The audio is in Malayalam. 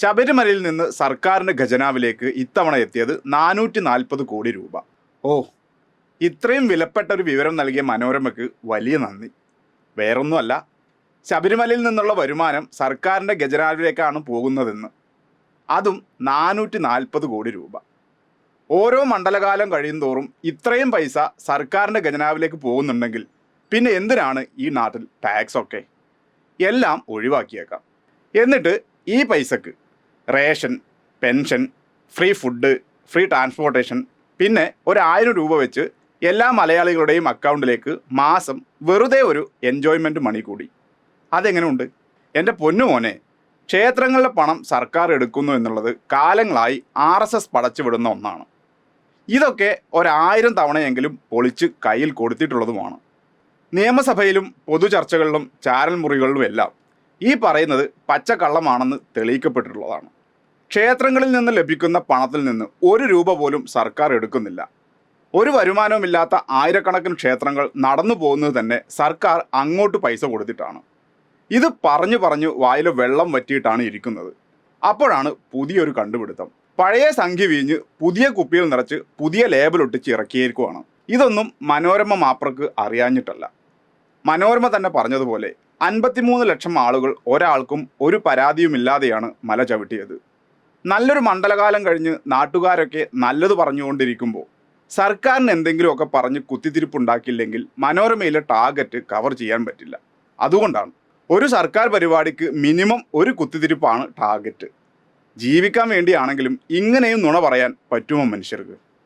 ശബരിമലയിൽ നിന്ന് സർക്കാരിന്റെ ഖജനാവിലേക്ക് ഇത്തവണ എത്തിയത് നാനൂറ്റി നാൽപ്പത് കോടി രൂപ. ഓ ഇത്രയും വിലപ്പെട്ട ഒരു വിവരം നൽകിയ മനോരമയ്ക്ക് വലിയ നന്ദി. വേറൊന്നുമല്ല ശബരിമലയിൽ നിന്നുള്ള വരുമാനം സർക്കാരിന്റെ ഖജനാവിലേക്കാണ് പോകുന്നതെന്ന്. അതും നാനൂറ്റി നാൽപ്പത് കോടി രൂപ. ഓരോ മണ്ഡലകാലം കഴിയുന്തോറും ഇത്രയും പൈസ സർക്കാരിന്റെ ഖജനാവിലേക്ക് പോകുന്നുണ്ടെങ്കിൽ പിന്നെ എന്തിനാണ് ഈ നാട്ടിൽ ടാക്സ് ഒക്കെ എല്ലാം ഒഴിവാക്കിയേക്കാം. എന്നിട്ട് ഈ പൈസക്ക് ration pension free food free transportation പിന്നെ ഒരു രൂപ വെച്ച് എല്ലാ മലയാളികളുടെയും അക്കൗണ്ടിലേക്ക് മാസം വെറുതെ ഒരു എൻജോയ്മെന്റ് മണി കൂടി. അതെങ്ങനെയുണ്ട് എന്റെ പൊന്നുമോനെ ക്ഷേത്രങ്ങളിലെ പണം സർക്കാർ എടുക്കുന്നു എന്നുള്ളത് കാലങ്ങളായി ആർ എസ് എസ് പടച്ചുവിടുന്ന ഒന്നാണ്. ഇതൊക്കെ ഒരായിരം തവണയെങ്കിലും പൊളിച്ച് കയ്യിൽ കൊടുത്തിട്ടുള്ളതുമാണ്. നിയമസഭയിലും പൊതുചർച്ചകളിലും ചാരൽ മുറികളിലും എല്ലാം ഈ പറയുന്നത് പച്ചക്കള്ളമാണെന്ന് തെളിയിക്കപ്പെട്ടിട്ടുള്ളതാണ്. ക്ഷേത്രങ്ങളിൽ നിന്ന് ലഭിക്കുന്ന പണത്തിൽ നിന്ന് ഒരു രൂപ പോലും സർക്കാർ എടുക്കുന്നില്ല. ഒരു വരുമാനവുമില്ലാത്ത ആയിരക്കണക്കിന് ക്ഷേത്രങ്ങൾ നടന്നു പോകുന്നത് തന്നെ സർക്കാർ അങ്ങോട്ട് പൈസ കൊടുത്തിട്ടാണ്. ഇത് പറഞ്ഞു പറഞ്ഞു വായിൽ വെള്ളം വറ്റിയിട്ടാണ് ഇരിക്കുന്നത്. അപ്പോഴാണ് പുതിയൊരു കണ്ടുപിടുത്തം. പഴയ സംഖ്യ വീഞ്ഞ് പുതിയ കുപ്പിയിൽ നിറച്ച് പുതിയ ലേബൽ ഒട്ടിച്ച് ഇതൊന്നും മനോരമ മാപ്രക്ക് അറിയാഞ്ഞിട്ടല്ല. മനോരമ തന്നെ പറഞ്ഞതുപോലെ അൻപത്തിമൂന്ന് ലക്ഷം ആളുകൾ ഒരാൾക്കും ഒരു പരാതിയുമില്ലാതെയാണ് മല ചവിട്ടിയത്. നല്ലൊരു മണ്ഡലകാലം കഴിഞ്ഞ് നാട്ടുകാരൊക്കെ നല്ലത് പറഞ്ഞുകൊണ്ടിരിക്കുമ്പോൾ സർക്കാരിന് എന്തെങ്കിലുമൊക്കെ പറഞ്ഞ് കുത്തിത്തിരിപ്പുണ്ടാക്കിയില്ലെങ്കിൽ മനോരമയിലെ ടാർഗറ്റ് കവർ ചെയ്യാൻ പറ്റില്ല. അതുകൊണ്ടാണ് ഒരു സർക്കാർ പരിപാടിക്ക് മിനിമം ഒരു കുത്തിത്തിരിപ്പാണ് ടാർഗറ്റ്. ജീവിക്കാൻ വേണ്ടിയാണെങ്കിലും ഇങ്ങനെയും നുണ പറയാൻ പറ്റുമോ മനുഷ്യർക്ക്?